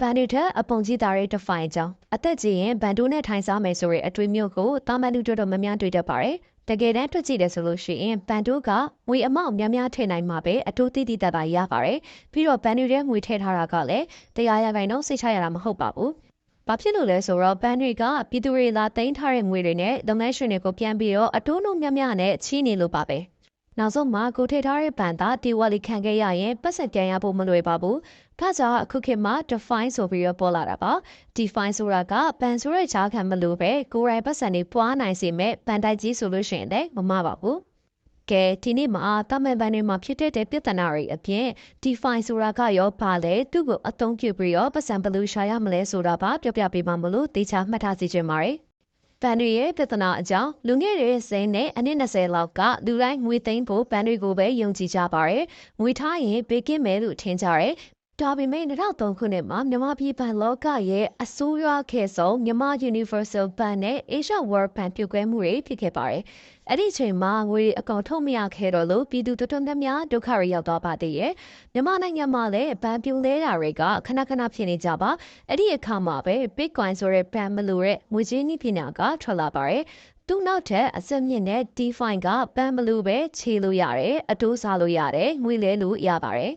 ဘန်ဒူထက်အပုံကြီးသားတွေတဖိုင်ကြောင်းအသက်ကြီးရင်ဘန်ဒူနဲ့ထိုင်စားမယ်ဆိုတဲ့အတွေ့မျိုးကိုတာမန်လူတို့တော့မများတွေ့တတ်ပါတယ်တကယ်တမ်းတွေ့ကြည့်တယ်ဆိုလို့ရှိရင်ဘန်ဒူကငွေအမောက်များများထည့်နိုင်မှာပဲအတိုးတိတိတတ်တာရပါတယ်ပြီးတော့ဘန်ဒူရဲ့ငွေထည့်ထားတာကလည်းတရားရဂိုင်တော့စိတ်ချရတာမဟုတ်ပါဘူးဘာဖြစ်လို့လဲဆိုတော့ဘန်တွေကပြည်သူတွေလာသိမ်းထားတဲ့ငွေတွေနဲ့လုပ်ငန်းရှင်တွေကိုပြန်ပြီးတော့အတိုးနှုန်းများများနဲ့ချီးနေလို့ပါပဲ။ နောက်ဆုံးမှာကိုထိထားတဲ့ဘန်သားတီဝါလီခံခဲ့ရရင်ပတ်စံပြန်ရဖို့မလွယ်ပါဘူး။ဒါကြောင့်အခုခေတ်မှာ define ဆိုပြီးတော့ပေါ်လာတာပါ။ define ဆိုတာကဘန်ဆိုတဲ့ခြားခံမလို့ပဲကိုယ်တိုင်ပတ်စံတွေပွားနိုင်စေမဲ့ဘန်တိုက်ကြီးဆိုလို့ရှိရင်လည်းမမပါဘူး။ကဲဒီနေ့မှာတမန်ပန်တွေမှာဖြစ်တဲ့ပြဿနာတွေအပြင် define ဆိုတာကရောပါလဲသူ့ကိုအသုံးပြုပြီးတော့ပတ်စံဘယ်လိုရှာရမလဲဆိုတာပါပြောပြပေးပါမလို့တေချာမှတ်ထားစီခြင်းပါတယ်။ ဘန်တွေရဲ့ပြဿနာအကြောင်းလူငယ်တွေစိမ်းနဲ့အနည်း20လောက်ကလူတိုင်းငွေသိမ်းဖို့ဘန်တွေကိုပဲယုံကြည်ကြပါတယ်။ငွေထားရင်ဘေးကင်းမယ်လို့ထင်ကြတယ်။ ဒါပေမဲ့2003ခုနှစ်မှာမြန်မာပြည်ပန်လောကရဲ့အစိုးရခေတ်ဆုံးမြန်မာ Universal Bank နဲ့ Asia World Bank ပြုတ်ကွဲမှုတွေဖြစ်ခဲ့ပါတယ်။အဲ့ဒီချိန်မှာငွေအကောင်ထုတ်မရခဲ့တော့လို့ပြည်သူတော်တော်များများဒုက္ခရရောက်သွားပါသေးရဲ့မြန်မာနိုင်ငံမှာလည်းဘဏ်ပြုံလဲတာတွေကခဏခဏဖြစ်နေကြပါအဲ့ဒီအခါမှာပဲ Bitcoin ဆိုတဲ့ဘဏ်မလို့တဲ့ငွေကြေးနည်းပညာကထွက်လာပါတယ်သူနောက်ထပ်အစမြင့်တဲ့ DeFi ကပန်းမလို့ပဲခြေလို့ရတယ်အတိုးစားလို့ရတယ်ငွေလဲလို့ရပါတယ်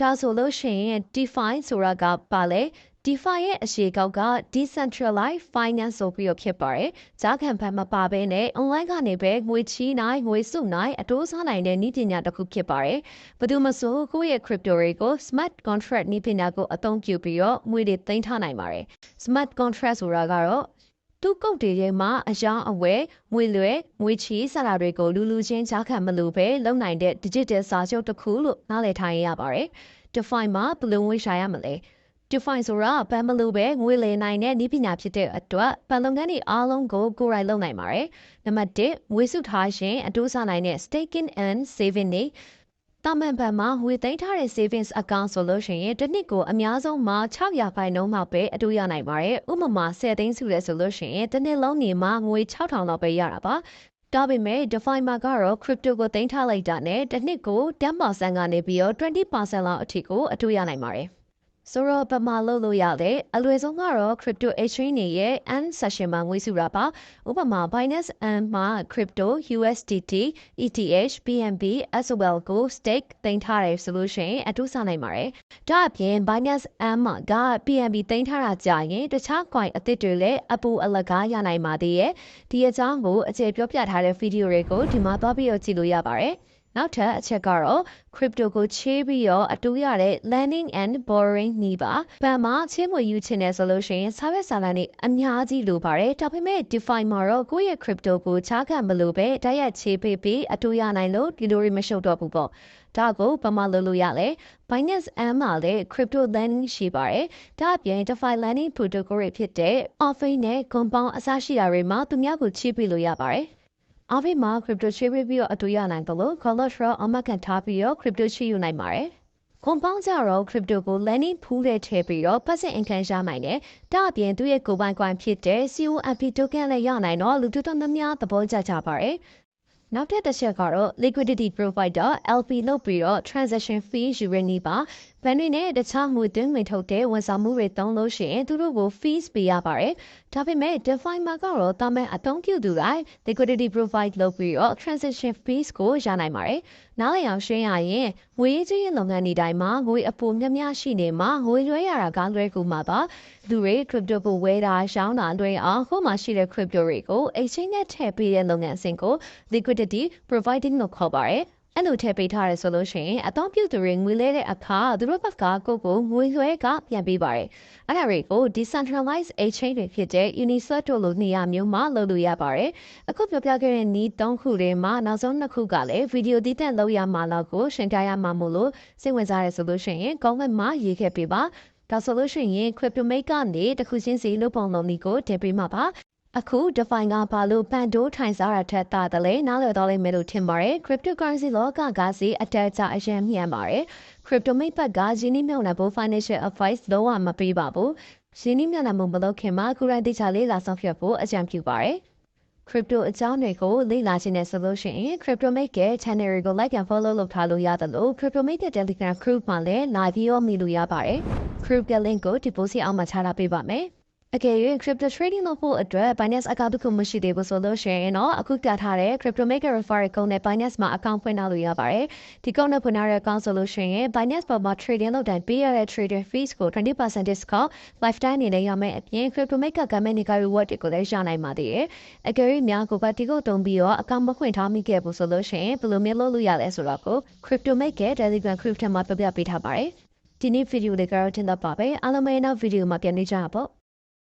ဒါဆိုလို့ရှိရင် DeFi ဆိုတာကပါလေ DeFi ရဲ့အရှိကောက်က decentralized finance ဆိုပြီးတော့ဖြစ်ပါတယ်။ကြားခံဖန်မပါဘဲနဲ့ online ကနေပဲငွေချီးနိုင်ငွေစုနိုင်အတိုးစားနိုင်တဲ့နည်းပညာတစ်ခုဖြစ်ပါတယ်။ဘယ်သူမဆိုကိုယ့်ရဲ့ crypto တွေကို smart contract နည်းပညာကိုအသုံးပြုပြီးတော့ငွေတွေသိမ်းထားနိုင်ပါတယ်။ smart contract ဆိုတာကတော့ သူကုတ်တွေထဲမှာအယောင်အဝယ်ငွေလွယ်ငွေချီစတာတွေကိုလူလူချင်းကြားခံမလို့ပဲလုံနိုင်တဲ့ digital စာချုပ်တစ်ခုလို့နားလည်ထားရပါတယ်။ define မှာဘယ်လိုငွေရှာရမလဲ။ define ဆိုတာဘန်မလို့ပဲငွေလေနိုင်တဲ့နည်းပညာဖြစ်တဲ့အတွက်ဘန်လုပ်ငန်းတွေအားလုံးကိုကိုယ်တိုင်လုပ်နိုင်ပါတယ်။နံပါတ်1ငွေစုထားခြင်းအတိုးစားနိုင်တဲ့ staking and saving တွေ တာမန်ဘန်မှာငွေသိမ်းထားတဲ့ savings account ဆိုလို့ရှိရင်တစ်နှစ်ကိုအများဆုံးမှာ600ဖိုင်နှုန်းမှပဲအတူရနိုင်ပါတယ်။ဥပမာ10သိန်းစုလဲဆိုလို့ရှိရင်တစ်နှစ်လုံးနေမှာငွေ6000လောက်ပဲရတာပါ။ဒါပေမဲ့ DeFi မှာကတော့ crypto ကိုသိမ်းထားလိုက်တာနဲ့တစ်နှစ်ကို10%ကနေပြီးတော့20%လောက်အထိကိုအတူရနိုင်ပါတယ်။ ဆိုတော့ပမာလုပ်လို့ရတယ်အလွယ်ဆုံးကတော့ crypto exchange တွေရဲ့ N session မှာငွေစုတာပါဥပမာ Binance N မှာ crypto USDT ETH BNB SOL ကို stake တင်ထားတယ်ဆိုလို့ရှိရင်အတူစနိုင်ပါတယ်ဒါအပြင် Binance N မှာက BNB တင်ထားတာကြာရင်တခြား coin အသစ်တွေလည်းအပူအလကားရနိုင်ပါသေးရဲ့ဒီအကြောင်းကိုအကျေပြောပြထားတဲ့ဗီဒီယိုတွေကိုဒီမှာသွားပြီးတော့ကြည့်လို့ရပါတယ် နောက်ထပ်အချက်ကတော့ crypto ကိုချေးပြီးတော့အတူရတဲ့ lending and borrowing နည်းပါ။ဘဏ်မှာချေးငွေယူချင်တယ်ဆိုလို့ရှိရင်စာရွက်စာတမ်းတွေအများကြီးလိုပါတယ်။ဒါပေမဲ့ DeFi မှာတော့ကိုယ့်ရဲ့ crypto ကိုချားခံမလို့ပဲတိုက်ရိုက်ချေးပေးပြီးအတူရနိုင်လို့ဒီလိုတွေမရှုပ်တော့ဘူးပေါ့။ဒါကိုဘာမှလုပ်လို့ရလဲ။ Binance M မှာလည်း crypto lending ရှိပါတယ်။ဒါအပြင် DeFi lending protocol တွေဖြစ်တဲ့ Orphan နဲ့ Compound အစရှိတာတွေမှာသူများကိုချေးပေးလို့ရပါတယ်။ အားဖေးမှာ crypto ချေးပေးပြီးတော့အတူရနိုင်တယ်လို့ collateral အမှတ်ခံထားပြီးတော့ crypto ချေးယူနိုင်ပါတယ်။ compound ကြတော့ crypto ကို lending pool ထဲထည့်ပြီးတော့ passive income ရနိုင်တယ်။ဒါအပြင်သူ့ရဲ့ကိုယ်ပိုင် coin ဖြစ်တဲ့ CONP token လည်းရနိုင်တော့လူတော်တော်များများသဘောကျကြပါတယ်။နောက်ထပ်တစ်ချက်ကတော့ liquidity provider LP လုပ်ပြီးတော့ transaction fee ယူရနေပါ ဘဏ်တွေနဲ့တခြားငွေသွင်းငွေထုတ်တဲ့ဝန်ဆောင်မှုတွေသုံးလို့ရှိရင်သူတို့ကို fees ပေးရပါတယ်ဒါပေမဲ့ DeFi မှာကတော့တာမန်အသုံးပြုသူတိုင်း liquidity provide လုပ်ပြီးတော့ transaction fees ကိုရနိုင်ပါတယ်နားလည်အောင်ရှင်းရရင်ငွေရေးကြေးရေးလုပ်ငန်းတွေတိုင်းမှာငွေအပိုများများရှိနေမှာငွေလွှဲရတာကလွဲကူမှာပါလူတွေ crypto ကိုဝယ်တာရှောင်းတာလွှဲအောင်ခုမှရှိတဲ့ crypto တွေကို exchange နဲ့ထည့်ပေးတဲ့လုပ်ငန်းစဉ်ကို liquidity providing လို့ခေါ်ပါတယ် အဲ့လိုထည့်ပေးထားရဆိုလို့ရှိရင်အတောင်ပြုသူတွေငွေလဲတဲ့အခါသူတို့ဘက်ကကိုကိုငွေလွှဲကပြန်ပေးပါတယ်။အဲ့ဒါတွေကို decentralized exchange တွေဖြစ်တဲ့ Uniswap တို့လိုနေရာမျိုးမှာလုပ်လို့ရပါတယ်။အခုပြောပြခဲ့တဲ့နည်း၃ခုတွေမှာနောက်ဆုံးနှစ်ခုကလည်းဗီဒီယိုတည်တံ့လောက်ရမှာလောက်ကိုရှင်းပြရမှာမို့လို့စိတ်ဝင်စားရဆိုလို့ရှိရင် comment မှာရေးခဲ့ပေးပါ။ဒါဆိုလို့ရှိရင် crypto make ကနေတခုချင်းစီလုပ်ပုံလုံးလေးကိုတင်ပေးမှာပါ အခု define ကဘာလို့ပန်တိုးထိုင်စားတာထက်သာတယ်လဲနားလည်တော့လိမ့်မယ်လို့ထင်ပါတယ် cryptocurrency လောကကစီအတက်ကြအရင်မြန်ပါတယ် crypto မိတ်ဘက်ကရင်းနှီးမြှုပ်နှံဖို့ financial advice လုံးဝမပေးပါဘူးရင်းနှီးမြှုပ်နှံမှုမလုပ်ခင်မှာကုရိုင်းတိချာလေးလာဆောင်ဖြတ်ဖို့အကြံပြုပါတယ် crypto အကြောင်းတွေကိုလေ့လာခြင်းနဲ့ဆိုလို့ရှိရင် CryptoMate ရဲ့ channel ကို like and follow လုပ်ထားလို့ရတယ်လို့ CryptoMate ရဲ့ Telegram group မှာလည်း live ပြီးတော့မြင်လို့ရပါတယ်။ group ရဲ့ link ကို deposit အောက်မှာချထားပေးပါမယ်။ အကယ်၍ crypto trading လုပ်ဖို့အတွက် Binance account တစ်ခုမရှိသေးဘူးဆိုလို့ရှိရင်တော့အခုပြထားတဲ့ Crypto Maker Referral Code နဲ့ Binance မှာ account ဖွင့်ထားလို့ရပါတယ်။ဒီ code နဲ့ဖွင့်ထားတဲ့ account ဆိုလို့ရှိရင် Binance ပေါ်မှာ trading လုပ်တိုင်းပေးရတဲ့ trading fees ကို20% discount lifetime အနေနဲ့ရမယ်အပြင် Crypto Maker government က reward တွေကိုလည်းရနိုင်ပါသေးတယ်။အကယ်၍များကိုပါတီကိုတုံးပြီးတော့ account မဖွင့်ထားမိခဲ့ဘူးဆိုလို့ရှိရင်ဘယ်လိုမျိုးလုပ်လို့ရလဲဆိုတော့ကို Crypto Maker Telegram group ထဲမှာပြပြပေးထားပါတယ်။ဒီနေ့ဗီဒီယိုလေးကတော့တင်တော့ပါပဲအားလုံးပဲနောက်ဗီဒီယိုမှာပြန်နေကြပါပေါ့